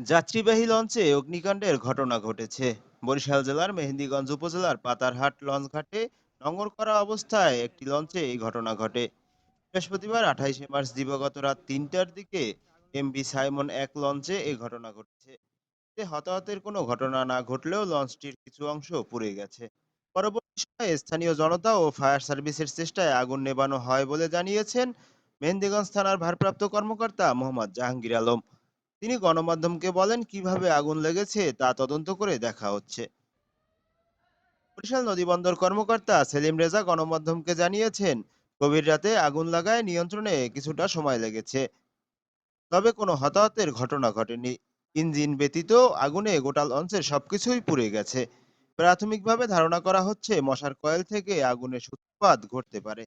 যাত্রীবাহী লঞ্চে অগ্নিকাণ্ডের ঘটনা ঘটেছে। বরিশাল জেলার মেহেন্দিগঞ্জ উপজেলার পাতারহাট লঞ্চঘাটে নোঙর করা অবস্থায় একটি লঞ্চে এই ঘটনা ঘটে। বৃহস্পতিবার আঠাইশে মার্চ দিবাগত রাত তিনটার দিকে এমবি সাইমন এক লঞ্চে এই ঘটনা ঘটেছে। এতে হতাহতের কোনো ঘটনা না ঘটলেও লঞ্চটির কিছু অংশ পুড়ে গেছে। পরবর্তী সময়ে স্থানীয় জনতা ও ফায়ার সার্ভিসের চেষ্টায় আগুন নেভানো হয় বলে জানিয়েছেন মেহেন্দিগঞ্জ থানার ভারপ্রাপ্ত কর্মকর্তা মোহাম্মদ জাহাঙ্গীর আলম। তিনি গণমাধ্যমকে বলেন, কীভাবে আগুন লেগেছে তা তদন্ত করে দেখা হচ্ছে। বরিশাল নদীবন্দর কর্মকর্তা সেলিম রেজা গণমাধ্যমকে জানিয়েছেন, গভীর রাতে আগুন লাগায় নিয়ন্ত্রণে কিছুটা সময় লেগেছে। তবে কোনো হতাহতের ঘটনা ঘটেনি। ইঞ্জিন ব্যতীত আগুনে গোটা লঞ্চের সবকিছুই পুড়ে গেছে। প্রাথমিকভাবে ধারণা করা হচ্ছে, মশার কয়েল থেকে আগুনের সূত্রপাত ঘটতে পারে।